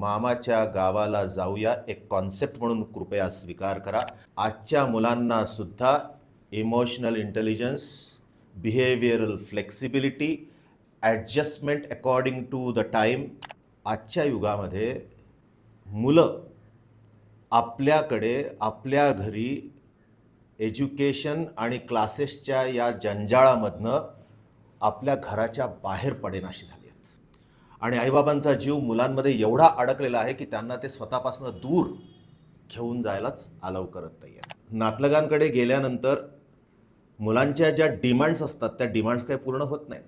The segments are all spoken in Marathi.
मामाच्या गावाला जाऊया एक कॉन्सेप्ट म्हणून कृपया स्वीकार करा. आजच्या मुलांना सुद्धा emotional intelligence behavioural flexibility adjustment according to the time आजच्या युगामध्ये मुलं आपल्याकडे आपल्या घरी एज्युकेशन आणि क्लासेसच्या या जंजाळामधनं आपल्या घराच्या बाहेर पडेनाशी झाली आणि आईबाबांचा जीव मुलांमध्ये एवढा अडकलेला आहे की त्यांना ते स्वतःपासून दूर घेऊन जायलाच अलाव करत नाही आहेत नातलगांकडे गेल्यानंतर मुलांच्या ज्या डिमांड्स असतात त्या डिमांड्स काही पूर्ण होत नाहीत.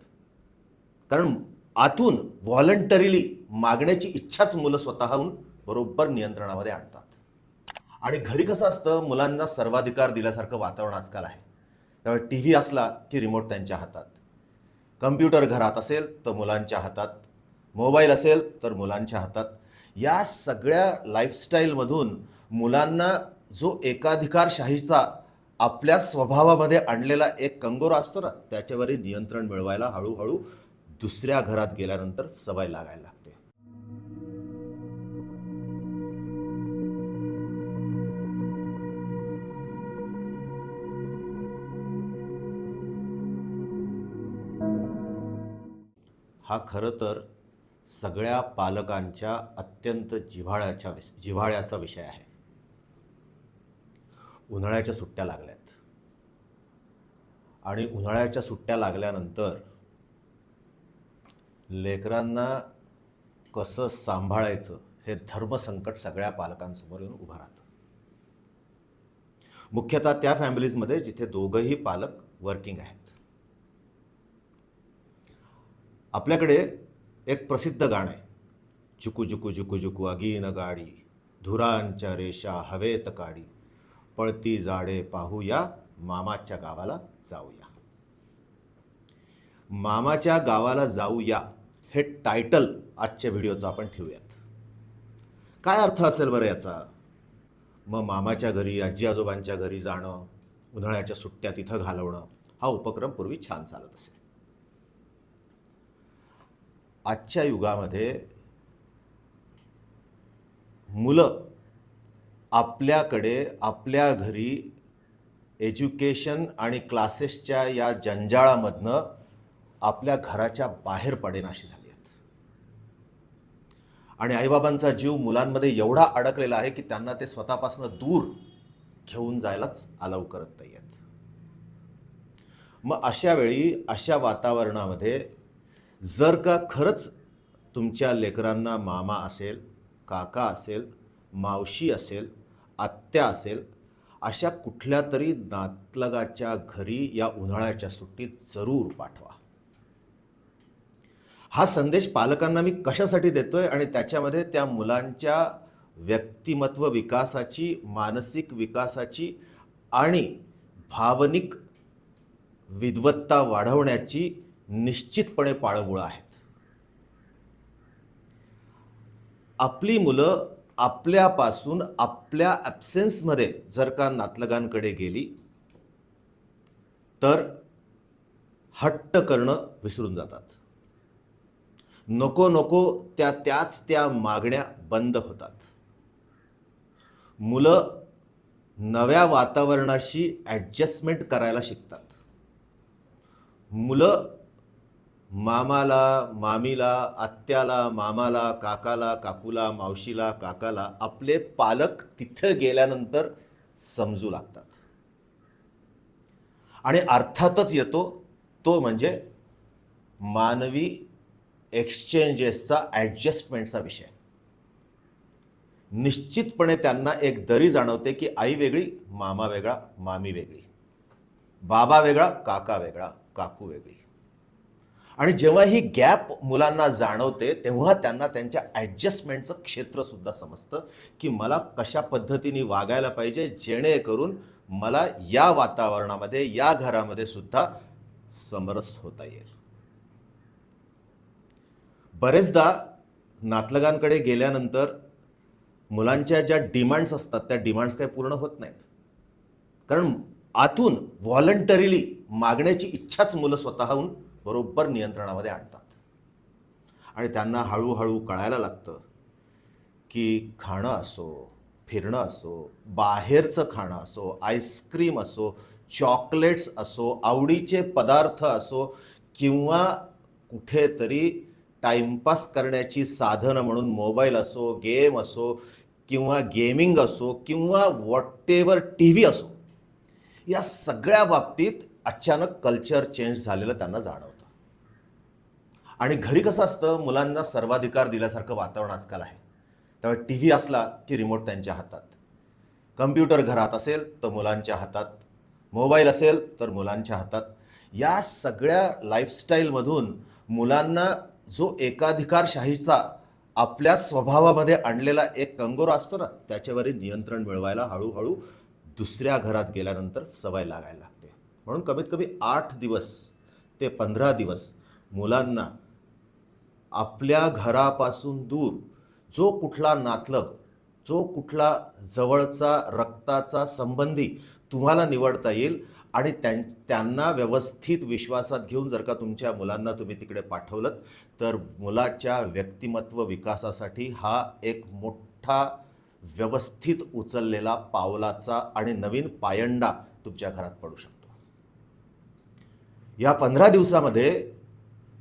कारण आतून व्हॉलंटरीली मागण्याची इच्छाच मुलं स्वतःहून बरोबर नियंत्रणामध्ये आणतात. आणि घरी कसं असतं मुलांना सर्वाधिकार दिल्यासारखं वातावरण आजकाल आहे. त्यामुळे टी व्ही असला की रिमोट त्यांच्या हातात. कम्प्युटर घरात असेल तर मुलांच्या हातात मोबाईल असेल तर मुलांच्या हातात. या सगळ्या लाईफस्टाईलमधून मुलांना जो एकाधिकारशाहीचा आपल्या स्वभावामध्ये आणलेला एक कंगोरा असतो ना त्याच्यावरही नियंत्रण मिळवायला हळूहळू दुसऱ्या घरात गेल्यानंतर सवय लागायला लागते. हा खरं तर सगळ्या पालकांच्या अत्यंत जिव्हाळ्याच्या विस जिव्हाळ्याचा विषय आहे. उन्हाळ्याच्या सुट्ट्या लागल्यात. आणि उन्हाळ्याच्या सुट्ट्या लागल्यानंतर लेकरांना कसं सांभाळायचं हे धर्मसंकट सगळ्या पालकांसमोर येऊन उभं राहतं. मुख्यतः त्या फॅमिलीजमध्ये जिथे दोघंही पालक वर्किंग आहेत. आपल्याकडे एक प्रसिद्ध गाणं आहे. झुकू झुकू झुकू झुकू अगीन गाडी धुरांच्या रेषा हवेत काडी पळती जाडे पाहूया मामाच्या गावाला जाऊया. मामाच्या गावाला जाऊया हे टायटल आजच्या व्हिडिओचं आपण ठेवूयात. काय अर्थ असेल बरं याचा? मग मामाच्या घरी आजी आजोबांच्या घरी जाणं उन्हाळ्याच्या सुट्ट्या तिथं घालवणं हा उपक्रम पूर्वी छान चालत असेल. आजच्या युगामध्ये मुलं आपल्याकडे आपल्या घरी एज्युकेशन आणि क्लासेसच्या या जंजाळामधनं आपल्या घराच्या बाहेर पडेनाशी झाली आहेत. आणि आईबाबांचा जीव मुलांमध्ये एवढा अडकलेला आहे की त्यांना ते स्वतःपासून दूर घेऊन जायलाच अलाव करत नाही आहेत मग अशा वेळी अशा वातावरणामध्ये जर का खरंच तुमच्या लेकरांना मामा असेल काका असेल मावशी असेल आत्या असेल अशा कुठल्या तरी नातलगाच्या घरी या उन्हाळ्याच्या सुट्टीत जरूर पाठवा. हा संदेश पालकांना मी कशासाठी देतोय आणि त्याच्यामध्ये त्या मुलांच्या व्यक्तिमत्व विकासाची मानसिक विकासाची आणि भावनिक विद्वत्ता वाढवण्याची निश्चितपणे पाळंबुळं आहेत. आपली मुलं आपल्यापासून आपल्या ॲब्सेन्समध्ये जर का नातलगांकडे गेली तर हट्ट करणं विसरून जातात. नको नको त्या त्याच त्या मागण्या बंद होतात. मुलं नव्या वातावरणाशी ॲडजस्टमेंट करायला शिकतात. मुलं मामाला मामीला आत्याला मामाला काकाला काकूला मावशीला काकाला आपले पालक तिथं गेल्यानंतर समजू लागतात. आणि अर्थातच येतो तो म्हणजे मानवी एक्सचेंजेसचा ॲडजस्टमेंटचा विषय. निश्चितपणे त्यांना एक दरी जाणवते की आई वेगळी मामा वेगळा मामी वेगळी. बाबा वेगळा काका वेगळा काकू वेगळी. आणि जेव्हा ही गॅप मुलांना जाणवते तेव्हा त्यांना त्यांच्या ॲडजस्टमेंटचं क्षेत्रसुद्धा समजतं की मला कशा पद्धतीने वागायला पाहिजे जेणेकरून मला या वातावरणामध्ये या घरामध्ये सुद्धा समरस होता येईल. बरेचदा नातलगांकडे गेल्यानंतर मुलांच्या ज्या डिमांड्स असतात त्या डिमांड्स काही पूर्ण होत नाहीत. कारण आतून व्हॉलंटरीली मागण्याची इच्छाच मुलं स्वतःहून बरोबर नियंत्रणामध्ये आणतात. आणि त्यांना हळूहळू कळायला लागतं की खाणं असो फिरणं असो बाहेरचं खाणं असो आईस्क्रीम असो चॉकलेट्स असो आवडीचे पदार्थ असो किंवा कुठेतरी टाईमपास करण्याची साधनं म्हणून मोबाईल असो गेम असो किंवा गेमिंग असो किंवा वॉटेवर टी व्ही असो या सगळ्या बाबतीत अचानक कल्चर चेंज झालेलं त्यांना जाणवतं. आणि घरी कसं असतं मुलांना सर्वाधिकार दिल्यासारखं वातावरण आजकाल आहे. त्यामुळे टी व्ही असला की रिमोट त्यांच्या हातात. कम्प्युटर घरात असेल तर मुलांच्या हातात. मोबाईल असेल तर मुलांच्या हातात. या सगळ्या लाईफस्टाईलमधून मुलांना जो एकाधिकारशाहीचा आपल्या स्वभावामध्ये आणलेला एक कंगोरा असतो ना त्याच्यावरील नियंत्रण मिळवायला हळूहळू दुसऱ्या घरात गेल्यानंतर सवय लागायला लागते. म्हणून कमीत कमी आठ दिवस ते पंधरा दिवस मुलांना आपल्या घरापासून दूर जो कुठला नातलग जो कुठला जवळचा रक्ताचा संबंधी तुम्हाला निवडता येईल आणि त्यां त्यांना व्यवस्थित विश्वासात घेऊन जर का तुमच्या मुलांना तुम्ही तिकडे पाठवलं तर मुलाच्या व्यक्तिमत्व विकासासाठी हा एक मोठा व्यवस्थित उचललेला पावलाचा आणि नवीन पायंडा तुमच्या घरात पडू शकतो. या पंधरा दिवसामध्ये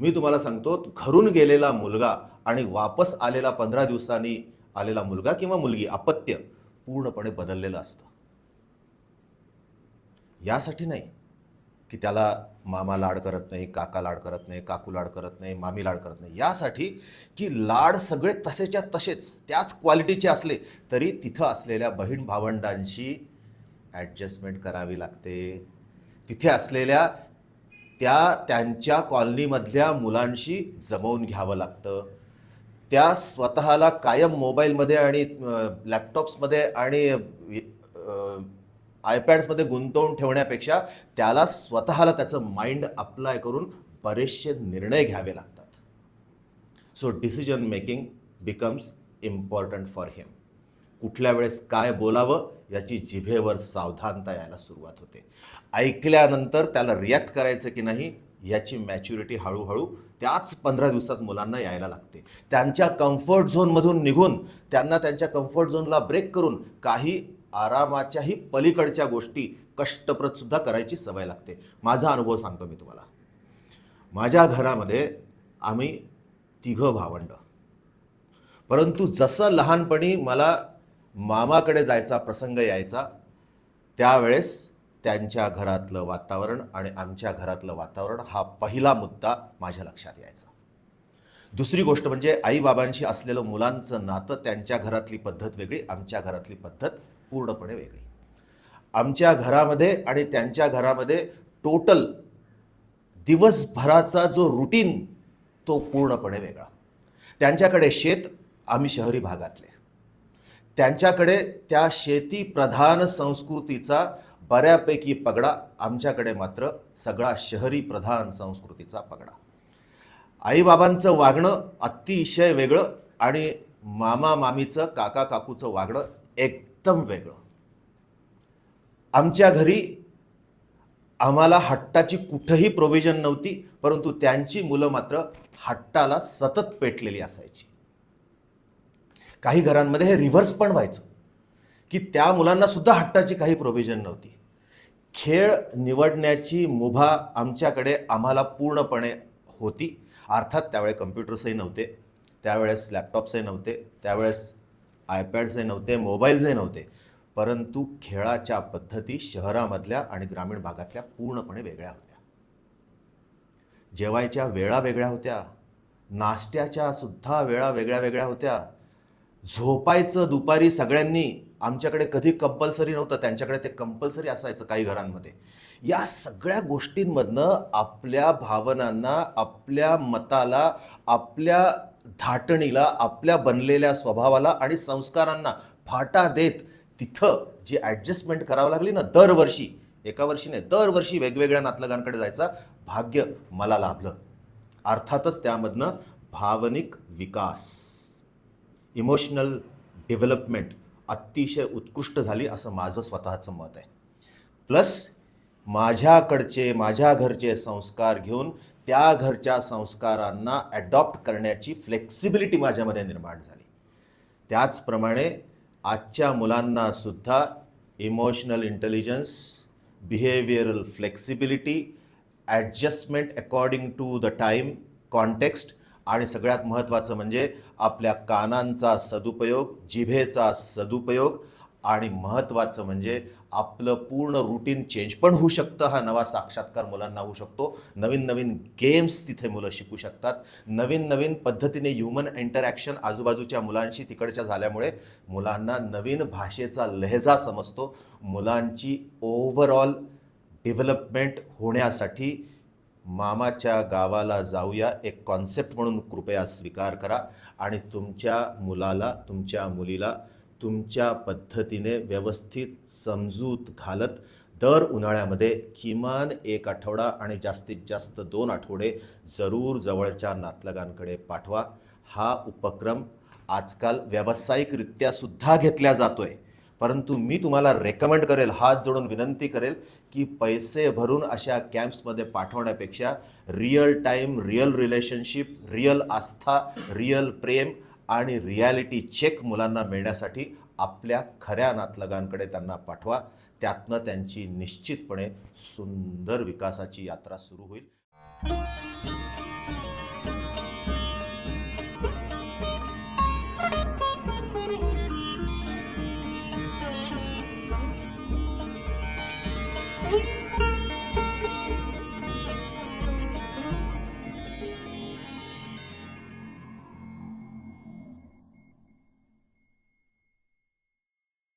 मी तुम्हाला सांगतो घरून गेलेला मुलगा आणि वापस आलेला पंधरा दिवसांनी आलेला मुलगा किंवा मुलगी अपत्य पूर्णपणे बदललेलं असतं. यासाठी नाही की त्याला मामा लाड करत नाही काका लाड करत नाही काकू लाड करत नाही मामी लाड करत नाही. यासाठी की लाड सगळे तसेच्या तसेच त्याच क्वालिटीचे असले तरी तिथं असलेल्या बहीण भावंडांशी ॲडजस्टमेंट करावी लागते. तिथे असलेल्या त्या त्यांच्या कॉलनीमधल्या मुलांशी जमवून घ्यावं लागतं. त्या स्वतःला कायम मोबाईलमध्ये आणि लॅपटॉप्समध्ये आणि आयपॅड्समध्ये गुंतवून ठेवण्यापेक्षा त्याला स्वतःला त्याचं माइंड अप्लाय करून बरेचसे निर्णय घ्यावे लागतात. So decision making becomes important for him. कुठल्या वेळेस काय बोलावं याची जिभेवर सावधानता यायला सुरुवात होते. ऐकल्यानंतर त्याला रिॲक्ट करायचं की नाही याची मॅच्युरिटी हळूहळू त्याच पंधरा दिवसात मुलांना यायला लागते. त्यांच्या कम्फर्ट झोनमधून निघून त्यांना त्यांच्या कम्फर्ट झोनला ब्रेक करून काही आरामाच्याही पलीकडच्या गोष्टी कष्टप्रतसुद्धा करायची सवय लागते. माझा अनुभव सांगतो मी तुम्हाला. माझ्या घरामध्ये आम्ही तिघं भावंड. परंतु जसं लहानपणी मला मामाकडे जायचा प्रसंग यायचा त्यावेळेस त्यांच्या घरातलं वातावरण आणि आमच्या घरातलं वातावरण हा पहिला मुद्दा माझ्या लक्षात यायचा. दुसरी गोष्ट म्हणजे आईबाबांशी असलेलं मुलांचं नातं त्यांच्या घरातली पद्धत वेगळी आमच्या घरातली पद्धत पूर्णपणे वेगळी. आमच्या घरामध्ये आणि त्यांच्या घरामध्ये टोटल दिवसभराचा जो रुटीन तो पूर्णपणे वेगळा. त्यांच्याकडे शेत आम्ही शहरी भागातले. त्यांच्याकडे त्या शेतीप्रधान संस्कृतीचा बऱ्यापैकी पगडा आमच्याकडे मात्र सगळा शहरी प्रधान संस्कृतीचा पगडा. आईबाबांचं वागणं अतिशय वेगळं आणि मामा मामीचं काका काकूचं वागणं एकदम वेगळं. आमच्या घरी आम्हाला हट्टाची कुठंही प्रोव्हिजन नव्हती परंतु त्यांची मुलं मात्र हट्टाला सतत पेटलेली असायची. काही घरांमध्ये हे रिव्हर्स पण व्हायचं. की त्या मुलांना सुद्धा हट्टाची काही प्रोव्हिजन नव्हती. खेळ निवडण्याची मुभा आमच्याकडे आम्हाला पूर्णपणे होती. अर्थात त्यावेळे कम्प्युटर्सही नव्हते त्यावेळेस लॅपटॉप्सही नव्हते त्यावेळेस आयपॅड्सही नव्हते मोबाईल्सही नव्हते. परंतु खेळाच्या पद्धती शहरामधल्या आणि ग्रामीण भागातल्या पूर्णपणे वेगळ्या होत्या. जेवायच्या वेळा वेगळ्या होत्या. नाश्त्याच्या सुद्धा वेळा वेगळ्या वेगळ्या होत्या. झोपायचं दुपारी सगळ्यांनी आमच्याकडे कधी कंपल्सरी नव्हतं त्यांच्याकडे ते कंपल्सरी असायचं काही घरांमध्ये. या सगळ्या गोष्टींमधनं आपल्या भावनांना आपल्या मताला आपल्या धाटणीला आपल्या बनलेल्या स्वभावाला आणि संस्कारांना फाटा देत तिथं जी ॲडजस्टमेंट करावं लागली ना दरवर्षी एका वर्षी नाही दरवर्षी वेगवेगळ्या नातलगांकडे जायचा भाग्य मला लाभलं. अर्थातच त्यामधनं भावनिक विकास. इमोशनल डेव्हलपमेंट अतिशय उत्कृष्ट झाली असं माझं स्वतःचं मत आहे. प्लस माझ्याकडचे माझ्या घरचे संस्कार घेऊन त्या घरच्या संस्कारांना ॲडॉप्ट करण्याची फ्लेक्सिबिलिटी माझ्यामध्ये निर्माण झाली. त्याचप्रमाणे आजच्या मुलांना सुद्धा emotional intelligence behavioural flexibility adjustment according to the time context आणि सगळ्यात महत्त्वाचं म्हणजे आपल्या कानांचा सदुपयोग जिभेचा सदुपयोग आणि महत्त्वाचं म्हणजे आपलं पूर्ण रुटीन चेंज पण होऊ शकतं. हा नवा साक्षात्कार मुलांना होऊ शकतो. नवीन नवीन गेम्स तिथे मुलं शिकू शकतात. नवीन नवीन पद्धतीने ह्युमन इंटरॅक्शन आजूबाजूच्या मुलांशी तिकडच्या झाल्यामुळे मुलांना नवीन भाषेचा लहेजा समजतो. मुलांची ओव्हरऑल डेव्हलपमेंट होण्यासाठी मामाच्या गावाला जाऊया एक कॉन्सेप्ट म्हणून कृपया स्वीकार करा आणि तुमच्या मुलाला तुमच्या मुलीला तुमच्या पद्धतीने व्यवस्थित समजूत घालत दर उन्हाळ्यामध्ये किमान एक आठवडा आणि जास्तीत जास्त दोन आठवडे जरूर जवळच्या नातलगांकडे पाठवा. हा उपक्रम आजकाल व्यावसायिकरित्या सुद्धा घेतला आहे परंतु मी तुम्हाला रेकमेंड करेल हात जोडून विनंती करेल की पैसे भरून अशा कॅम्प्समध्ये पाठवण्यापेक्षा real time real relationship real आस्था रिअल प्रेम आणि रियालिटी चेक मुलांना मिळण्यासाठी आपल्या खऱ्या नातलगांकडे त्यांना पाठवा. त्यातनं त्यांची निश्चितपणे सुंदर विकासाची यात्रा सुरू होईल.